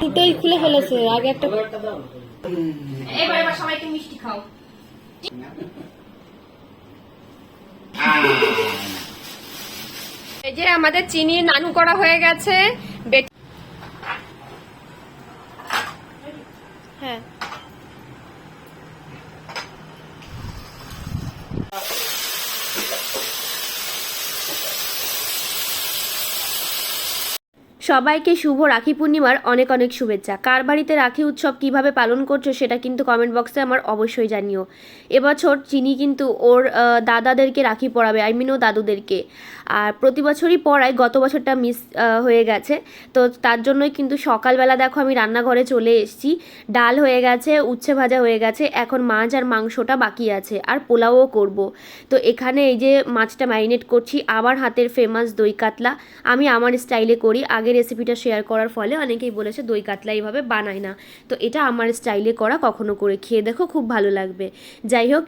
দুটোই খুলে ফেলেছে আগে একটা এবার এবার সবাইকে মিষ্টি খাও। এই যে আমাদের চিনি নানু করা হয়ে গেছে বেট- হ্যাঁ। সবাইকে শুভ রাখি পূর্ণিমার অনেক অনেক শুভেচ্ছা। কার বাড়িতে রাখি উৎসব কীভাবে পালন করছ সেটা কিন্তু কমেন্ট বক্সে আমার অবশ্যই জানিও। এবছর চিনি কিন্তু ওর দাদাদেরকে রাখি পরাবে আই মিন ও দাদুদেরকে। আর প্রতি বছরই পড়ায় গত বছরটা মিস হয়ে গেছে। তো তার জন্যই কিন্তু সকালবেলা দেখো আমি রান্নাঘরে চলে এসেছি। ডাল হয়ে গেছে, উচ্ছে ভাজা হয়ে গেছে, এখন মাছ আর মাংসটা বাকি আছে, আর পোলাওও করব। তো এখানে এই যে মাছটা ম্যারিনেট করছি, আমার হাতের ফেমাস দই কাতলা। আমি আমার স্টাইলে করি আগে রেসিপিটা শেয়ার করার ফলে অনেকেই বলেছে দই কাতলা এইভাবে বানায় না। তো এটা আমার স্টাইলে করা, কখনো করে খেয়ে দেখো, খুব ভালো লাগবে। যাই হোক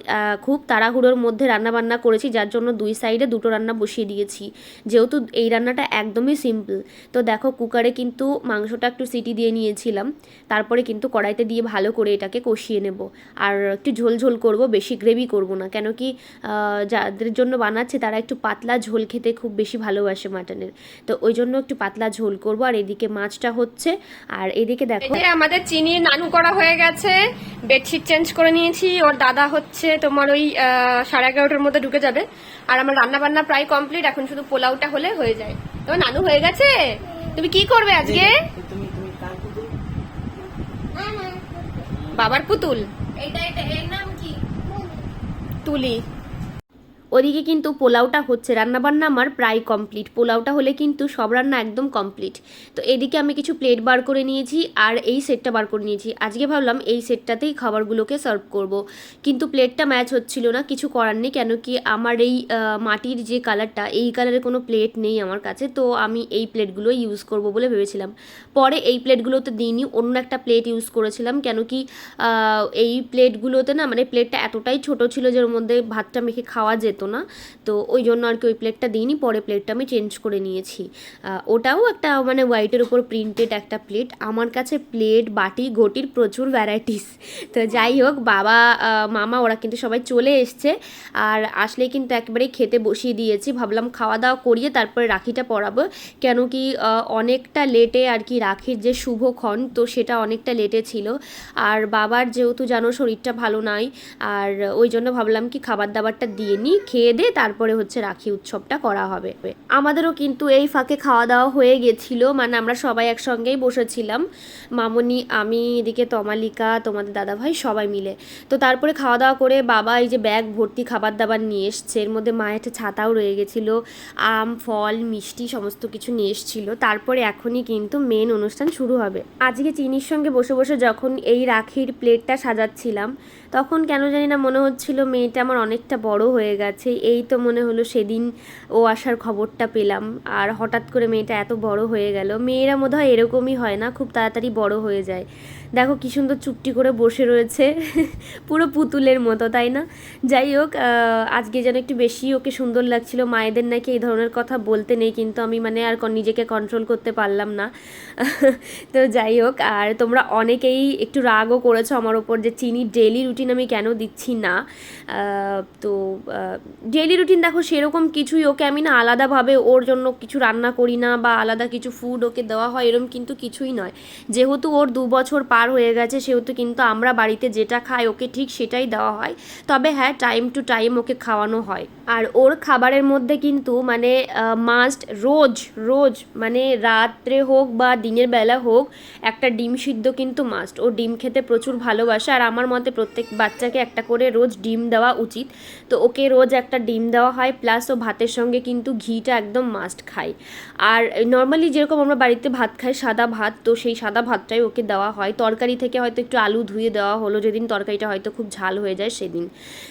খুব তাড়াহুড়োর মধ্যে রান্না বান্না করেছি, যার জন্য দুই সাইডে দুটো রান্না বসিয়ে দিয়েছি। যেহেতু এই রান্নাটা একদমই সিম্পল তো দেখো কুকারে কিন্তু মাংসটা একটু সিটি দিয়ে নিয়েছিলাম, তারপরে কিন্তু কড়াইতে দিয়ে ভালো করে এটাকে কষিয়ে নেব। আর একটু ঝোল ঝোল করব, বেশি গ্রেভি করব না কেন কি যাদের জন্য বানাচ্ছে তারা একটু পাতলা ঝোল খেতে খুব বেশি ভালোবাসে মাটনের তো ওই জন্য একটু পাতলা ঝোল করব আর এদিকে মাছটা হচ্ছে। আর এদিকে দেখো। আমাদের চিনি নানু করা হয়ে গেছে বেডশিট চেঞ্জ করে নিয়েছি। ওর দাদা হচ্ছে তোমার ওই সাড়ে এগারোটার মধ্যে ঢুকে যাবে। আর আমার রান্না বান্না প্রায় কমপ্লিট এখন শুধু পোলাওটা হলে হয়ে যায়। তোমার নানু হয়ে গেছে? তুমি কি করবে আজকে? বাবার পুতুল। এইটা এটা এর নাম কি? তুলি। ওদিকে কিন্তু পোলাওটা হচ্ছে, রান্নাবান্না আমার প্রায় কমপ্লিট পোলাওটা হলে কিন্তু সব রান্না একদম কমপ্লিট তো এদিকে আমি কিছু প্লেট বার করে নিয়েছি আর এই সেটটা বার করে নিয়েছি। আজকে ভাবলাম এই সেটটাতেই খাবারগুলোকে সার্ভ করব। কিন্তু প্লেটটা ম্যাচ হচ্ছিল না, কিছু করার নেই, কেন কি আমার এই মাটির যে কালারটা এই কালারের কোনো প্লেট নেই আমার কাছে। তো আমি এই প্লেটগুলো ইউজ করব বলে ভেবেছিলাম। পরে এই প্লেটগুলোতে দিইনি, অন্য একটা প্লেট ইউজ করেছিলাম। কেন কি এই প্লেটগুলোতে না মানে প্লেটটা এতটাই ছোট ছিল যে ওর মধ্যে ভাতটা মেখে খাওয়া যেত না। তো ওই জন্য আর কি ওই প্লেটটা দিইনি, পরে প্লেটটা আমি চেঞ্জ করে নিয়েছি। ওটাও একটা মানে হোয়াইটের উপর প্রিন্টেড একটা প্লেট আমার কাছে প্লেট বাটি, ঘটির প্রচুর ভ্যারাইটিস তো যাই হোক, বাবা মামা ওরা কিন্তু সবাই চলে এসছে। আর আসলে কিন্তু একেবারেই খেতে বসিয়ে দিয়েছি। ভাবলাম খাওয়া দাওয়া করিয়ে তারপরে রাখিটা পরাবো। কেন কি অনেকটা লেটে আর কি রাখির যে শুভক্ষণ তো সেটা অনেকটা লেটে ছিল। আর বাবার যেহেতু জানো শরীরটা ভালো নাই, আর ওই জন্য ভাবলাম কি খাবার দাবারটা দিয়ে নিই। খেয়ে দে, তারপরে হচ্ছে রাখি উৎসবটা করা হবে। আমাদেরও কিন্তু এই ফাঁকে খাওয়া দাওয়া হয়ে গেছিল মানে আমরা সবাই একসঙ্গেই বসেছিলাম। মামনি, আমি, এদিকে তমালিকা, তোমাদের দাদাভাই সবাই মিলে। তো তারপরে খাওয়া দাওয়া করে বাবা এই যে ব্যাগ ভর্তি খাবার দাবার নিয়ে এসছে, এর মধ্যে মায়ের একটা ছাতাও রয়ে গেছিল, আম, ফল, মিষ্টি সমস্ত কিছু নিয়ে এসেছিল। তারপরে এখনই কিন্তু মেন অনুষ্ঠান শুরু হবে। আজকে চিনির সঙ্গে বসে বসে যখন এই রাখির প্লেটটা সাজাচ্ছিলাম, তখন কেন জানি না মনে হচ্ছিল মেয়েটা আমার অনেকটা বড় হয়ে গেছে। এই তো মনে হলো সেদিন ও আসার খবরটা পেলাম। আর হঠাৎ করে মেয়েটা এত বড় হয়ে গেল। মেয়েরা বোধহয় এরকমই হয় না, খুব তাড়াতাড়ি বড় হয়ে যায়। দেখো কি সুন্দর চুপটি করে বসে রয়েছে। পুরো পুতুলের মতো, তাই না? যাই হোক আজকে যেন একটু বেশি ওকে সুন্দর লাগছিল। মায়েদের নাকি এই ধরনের কথা বলতে নেই, কিন্তু আমি মানে আর নিজেকে কন্ট্রোল করতে পারলাম না। তো যাই হোক, আর তোমরা অনেকেই একটু রাগও করেছ আমার ওপর যে চিনি ডেলি রুটিন আমি কেন দিচ্ছি না। তো ডেলি রুটিন দেখো সেরকম কিছুই ওকে আমি না আলাদাভাবে ওর জন্য কিছু রান্না করি না বা আলাদা কিছু ফুড ওকে দেওয়া হয় এরকম কিন্তু কিছুই নয়। যেহেতু ওর দু বছর পার হয়ে গেছে, সেহেতু কিন্তু আমরা বাড়িতে যেটা খাই ওকে ঠিক সেটাই দেওয়া হয়। তবে হ্যাঁ টাইম টু টাইম ওকে খাওয়ানো হয়। আর ওর খাবারের মধ্যে কিন্তু মানে মাস্ট রোজ রোজ মানে রাত্রে হোক বা দিনের বেলা হোক একটা ডিম সিদ্ধ কিন্তু মাস্ট ও ডিম খেতে প্রচুর ভালোবাসে আর আমার মতে প্রত্যেক বাচ্চাকে একটা করে রোজ ডিম দেওয়া উচিত। তো ওকে রোজ একটা ডিম দেওয়া হয় প্লাস ও ভাতের সঙ্গে কিন্তু ঘিটা একদম মাস্ট খায়। আর নর্মালি যেরকম আমরা বাড়িতে ভাত খাই সাদা ভাত, তো সেই সাদা ভাতটাই ওকে দেওয়া হয়। তরকারি থেকে হয়তো একটু আলু ধুয়ে দেওয়া হলো যেদিন তরকারিটা হয়তো খুব ঝাল হয়ে যায় সেদিন।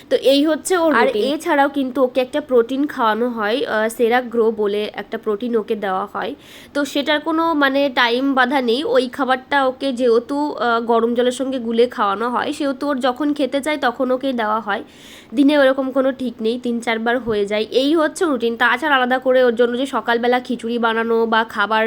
তো এই হচ্ছে ওর আর এছাড়াও কিন্তু ওকে একটা প্রোটিন খাওয়ানো হয় সেরা গ্রো বলে একটা প্রোটিন ওকে দেওয়া হয়। তো সেটার কোনো মানে টাইম বাধা নেই ওই খাবারটা ওকে যেহেতু গরম জলের সঙ্গে গুলে খাওয়ানো হয় সেহেতু ওর যখন খেতে চায় তখন ওকে দেওয়া হয়। দিনে ওরকম কোনো ঠিক নেই তিন চারবার হয়ে যায়। এই হচ্ছে রুটিন তাছাড়া আলাদা করে ওর জন্য যে সকালবেলা খিচুড়ি বানানো বা খাবার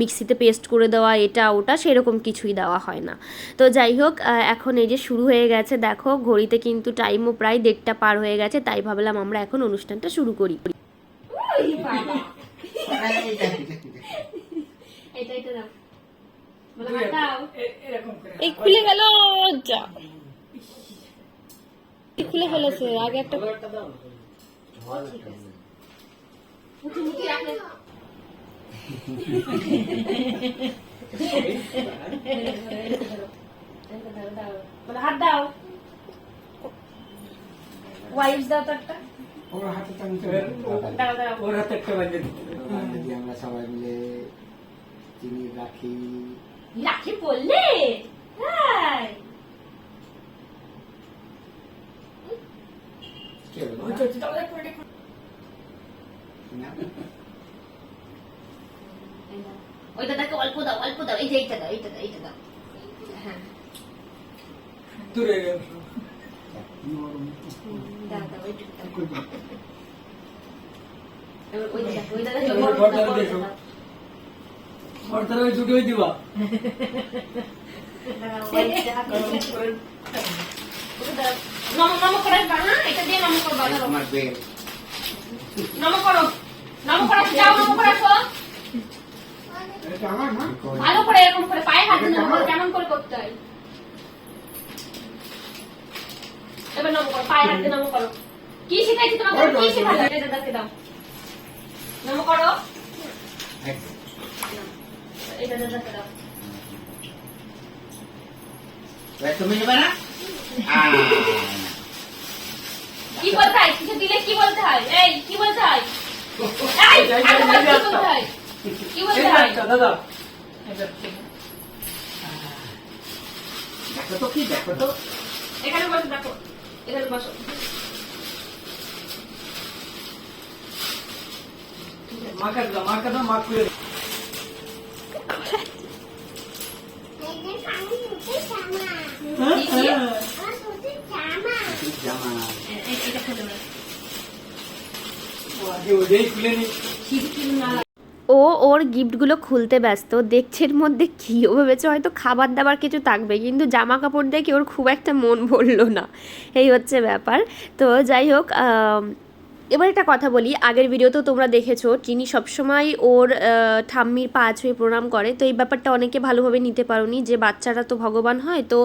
মিক্সিতে পেস্ট করে দেওয়া এটা ওটা সেরকম কিছুই দেওয়া হয় না। তো যাই হোক এখন এই যে শুরু হয়ে গেছে দেখো ঘড়িতে কিন্তু টাইমও প্রায় দেড়টা পার হয়ে গেছে তাই ভাবলাম আমরা এখন অনুষ্ঠানটা শুরু করি। এটা এটা দাও। বলো এই খুলে গেল যা। এই খুলে ফেলেছে আগে একটা হাত দাও। ওয়াইপস দাও তো একটা। ওর হাতে টানতে দাও দাও। ওর হাতে একটা বাজে আমরা সবাই মিলে চিনি রাখি। রাখি বললে হ্যাঁ কি হলো ওই তো চিন্তা করে করে না? ওইটা দেখো অল্প দাও অল্প দাও এই যে এইটা দাও। এইটা দাও এইটা দাও। হ্যাঁ দূরে গেল দিবা। নম নম করে বানা এটা দিয়ে নম করে বানা আমার বেল নম করো নম করো যাও নম করে ভালো করে এরকম করে পায়ে হাত দিয়ে কেমন করে করতে হয়? এবার নম করো পায়ে হাত দিয়ে নম করো। কি শিখাইছি তোমাকে? কি শিখালো এটা দাও দাও। নম করো। এটা দাও। দাও তুমি নেবে না? কি বলতে হয়? কিছু দিলে কি বলতে হয়? এই কি বলতে হয়? কি দাদা দেখো তো কি দেখো তো এখানে বসো দেখো এখানে বসো মাকা দাও মাকা দাও মাক করে কি, কি? ঠিক জামা খুলে খুলে নি ও ওর গিফটগুলো খুলতে ব্যস্ত। দেখছে এর মধ্যে কী ও ভেবেছে, হয়তো খাবার দাবার কিছু থাকবে, কিন্তু জামা কাপড় দেখে ওর খুব একটা মন ভরল না। এই হচ্ছে ব্যাপার। তো যাই হোক এবার একটা কথা বলি, আগের ভিডিওতেও তোমরা দেখেছ চিনি সবসময় ওর ঠাম্মির পা ছুঁয়ে প্রণাম করে, তো এই ব্যাপারটা অনেকে ভালোভাবে নিতে পারোনি যে বাচ্চারা তো ভগবান হয়, তো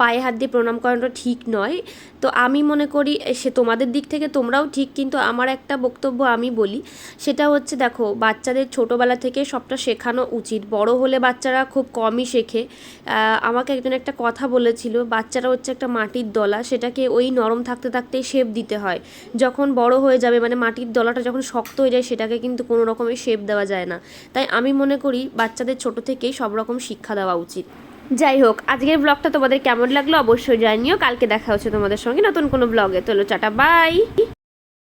পায়ে হাত দিয়ে প্রণাম করাটা ঠিক নয়। তো আমি মনে করি সে তোমাদের দিক থেকে তোমরাও ঠিক, কিন্তু আমার একটা বক্তব্য আমি বলি, সেটা হচ্ছে দেখো, বাচ্চাদের ছোটোবেলা থেকে সবটা শেখানো উচিত। বড় হলে বাচ্চারা খুব কমই শেখে। আমাকে একজন একটা কথা বলেছিল, বাচ্চারা হচ্ছে একটা মাটির দলা, সেটাকে ওই নরম থাকতে থাকতেই শেপ দিতে হয়। যখন বড় হয়ে যাবে মানে মাটির দলাটা যখন শক্ত হয়ে যায় সেটাকে কিন্তু কোনো রকমের শেপ দেওয়া যায় না। তাই আমি মনে করি বাচ্চাদের ছোট থেকেই সব রকম শিক্ষা দেওয়া উচিত। যাই হোক, আজকের ব্লগটা তোমাদের কেমন লাগল অবশ্যই জানিও। কালকে দেখা হচ্ছে তোমাদের সঙ্গে নতুন কোনো ব্লগে তোলো চাটা বাই